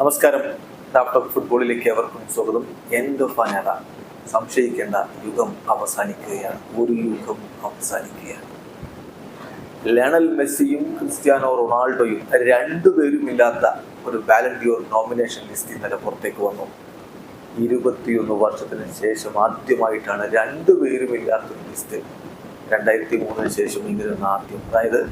നമസ്കാരം. ലാപ്ടോപ്പ് ഫുട്ബോളിലേക്ക് അവർക്കും സ്വാഗതം. എൻഡ് ഓഫ് അനറ സംശയിക്കേണ്ട യുഗം അവസാനിക്കുകയാണ്. ഒരു യുഗം അവസാനിക്കുകയാണ്. ലണൽ മെസ്സിയും ക്രിസ്ത്യാനോ റൊണാൾഡോയും രണ്ടുപേരും ഇല്ലാത്ത ഒരു ബാലൻഡിയോർ നോമിനേഷൻ ലിസ്റ്റ് ഇന്നലെ പുറത്തേക്ക് വന്നു. ഇരുപത്തിയൊന്ന് വർഷത്തിന് ശേഷം ആദ്യമായിട്ടാണ് രണ്ടുപേരും ഇല്ലാത്ത ലിസ്റ്റ് രണ്ടായിരത്തി മൂന്നിന് ശേഷം ഇങ്ങനെ ആദ്യം. അതായത്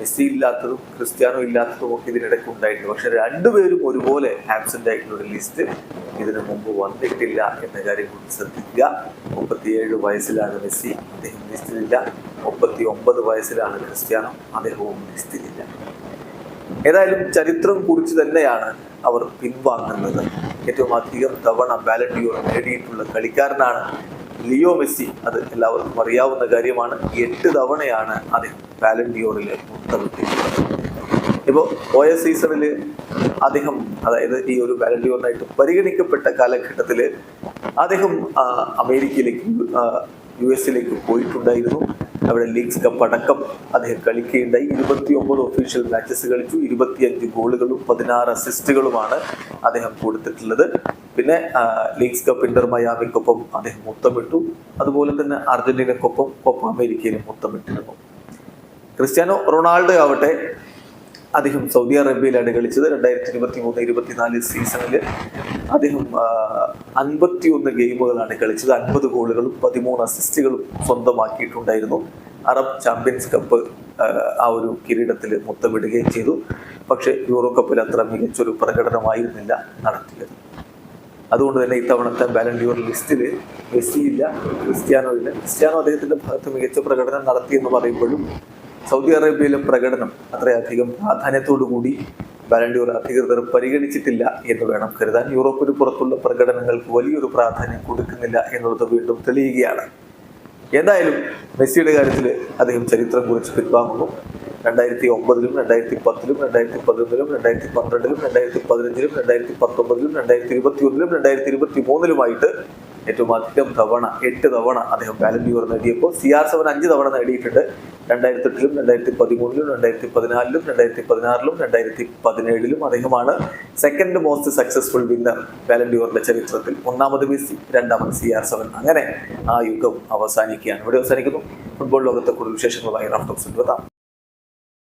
മെസ്സി ഇല്ലാത്തതും ക്രിസ്ത്യാനോ ഇല്ലാത്തതും ഒക്കെ ഇതിനിടയ്ക്ക് ഉണ്ടായിട്ടുണ്ട്. പക്ഷെ രണ്ടുപേരും ഒരുപോലെ ആബ്സെന്റ് ആയിട്ടുള്ള ഒരു ലിസ്റ്റ് ഇതിനു മുമ്പ് വന്നിട്ടില്ല എന്ന കാര്യം കൂടി ശ്രദ്ധിക്കുക. മുപ്പത്തിയേഴ് വയസ്സിലാണ് മെസ്സി അദ്ദേഹം ലിസ്റ്റിലില്ല. മുപ്പത്തി ഒമ്പത് വയസ്സിലാണ് ക്രിസ്ത്യാനോ അദ്ദേഹവും ലിസ്റ്റിലില്ല. ഏതായാലും ചരിത്രം കുറിച്ച് തന്നെയാണ് അവർ പിൻവാങ്ങുന്നത്. ഏറ്റവും അധികം തവണ ബാലറ്റിയോ നേടിയിട്ടുള്ള കളിക്കാരനാണ് ലിയോ മെസ്സി അത് എല്ലാവർക്കും അറിയാവുന്ന കാര്യമാണ്. എട്ട് തവണയാണ് അദ്ദേഹം ബാലൻഡിയോറിൽ മുത്തമിട്ടിട്ടുള്ളത് ഇപ്പോൾ പോയ സീസണിൽ അദ്ദേഹം അതായത് ഈ ഒരു ബാലൻഡിയോറിനായിട്ട് പരിഗണിക്കപ്പെട്ട കാലഘട്ടത്തിൽ അദ്ദേഹം അമേരിക്കയിലേക്ക് യു എസിലേക്ക് പോയിട്ടുണ്ടായിരുന്നു. അവിടെ ലീഗ്സ് കപ്പ് അടക്കം അദ്ദേഹം കളിക്കുകയുണ്ടായി. ഇരുപത്തി ഒമ്പത് ഒഫീഷ്യൽ മാച്ചസ് കളിച്ചു. ഇരുപത്തിയഞ്ച് ഗോളുകളും പതിനാറ് അസിസ്റ്റുകളുമാണ് അദ്ദേഹം കൊടുത്തിട്ടുള്ളത്. പിന്നെ ലീഗ്സ് കപ്പ് ഇന്റർ മയാമിക്കൊപ്പം അദ്ദേഹം മുത്തമിട്ടു. അതുപോലെ തന്നെ അർജന്റീനക്കൊപ്പം കൊപ്പ അമേരിക്കയിലും മുത്തമിട്ടിരുന്നു. ക്രിസ്ത്യാനോ റൊണാൾഡോ ആവട്ടെ അദ്ദേഹം സൗദി അറേബ്യയിലാണ് കളിച്ചത്. രണ്ടായിരത്തി ഇരുപത്തി മൂന്ന് ഇരുപത്തിനാല് സീസണിൽ അദ്ദേഹം അൻപത്തി ഒന്ന് ഗെയിമുകളാണ് കളിച്ചത്. അൻപത് ഗോളുകളും പതിമൂന്ന് അസിസ്റ്റുകളും സ്വന്തമാക്കിയിട്ടുണ്ടായിരുന്നു. അറബ് ചാമ്പ്യൻസ് കപ്പ് ആ, ഒരു കിരീടത്തിൽ മുത്തമിടുകയും ചെയ്തു. പക്ഷേ യൂറോ കപ്പിൽ അത്ര മികച്ചൊരു പ്രകടനമായിരുന്നില്ല നടത്തിയത്. അതുകൊണ്ട് തന്നെ ഇത്തവണത്തെ ബാലൻഡിയോർ ലിസ്റ്റിൽ മെസ്സി ഇല്ല ക്രിസ്ത്യാനോ ഇല്ല ക്രിസ്ത്യാനോ അദ്ദേഹത്തിന്റെ ഭാഗത്ത് മികച്ച പ്രകടനം നടത്തി എന്ന് പറയുമ്പോഴും സൗദി അറേബ്യയിലെ പ്രകടനം അത്രയധികം പ്രാധാന്യത്തോടു കൂടി ബാലൻഡിയോർ അധികൃതർ പരിഗണിച്ചിട്ടില്ല എന്ന് വേണം കരുതാൻ. യൂറോപ്പിന് പുറത്തുള്ള പ്രകടനങ്ങൾക്ക് വലിയൊരു പ്രാധാന്യം കൊടുക്കുന്നില്ല എന്നുള്ളത് വീണ്ടും തെളിയുകയാണ്. എന്തായാലും മെസ്സിയുടെ കാര്യത്തിൽ അദ്ദേഹം ചരിത്രം കുറിച്ച് പിൻവാങ്ങുന്നു. രണ്ടായിരത്തി ഒമ്പതിലും രണ്ടായിരത്തി പത്തിലും രണ്ടായിരത്തി പതിനൊന്നിലും രണ്ടായിരത്തി പന്ത്രണ്ടിലും രണ്ടായിരത്തി പതിനഞ്ചിലും രണ്ടായിരത്തി പത്തൊമ്പതിലും രണ്ടായിരത്തി ഇരുപത്തി ഒന്നിലും രണ്ടായിരത്തി ഇരുപത്തി മൂന്നിലുമായിട്ട് ഏറ്റവും അധികം തവണ എട്ട് തവണ അദ്ദേഹം ബാലൻഡ്യൂർ നേടിയപ്പോൾ സി ആർ സെവൻ അഞ്ച് തവണ നേടിയിട്ടുണ്ട്. രണ്ടായിരത്തി എട്ടിലും രണ്ടായിരത്തി പതിമൂന്നിലും രണ്ടായിരത്തി പതിനാലിലും രണ്ടായിരത്തി പതിനാറിലും രണ്ടായിരത്തി പതിനേഴിലും അദ്ദേഹമാണ് സെക്കൻഡ് മോസ്റ്റ് സക്സസ്ഫുൾ വിന്നർ ബാലൻഡിയോറിന്റെ ചരിത്രത്തിൽ. ഒന്നാമത് മെസ്സി രണ്ടാമത് സി ആർ സെവൻ അങ്ങനെ ആ യുഗം അവസാനിക്കുകയാണ്. ഇവിടെ അവസാനിക്കുന്നു. ഫുട്ബോൾ ലോകത്തെ കൂടുതൽ വിശേഷങ്ങളുമായി റാഫ്റ്റോക്സ് എത്താം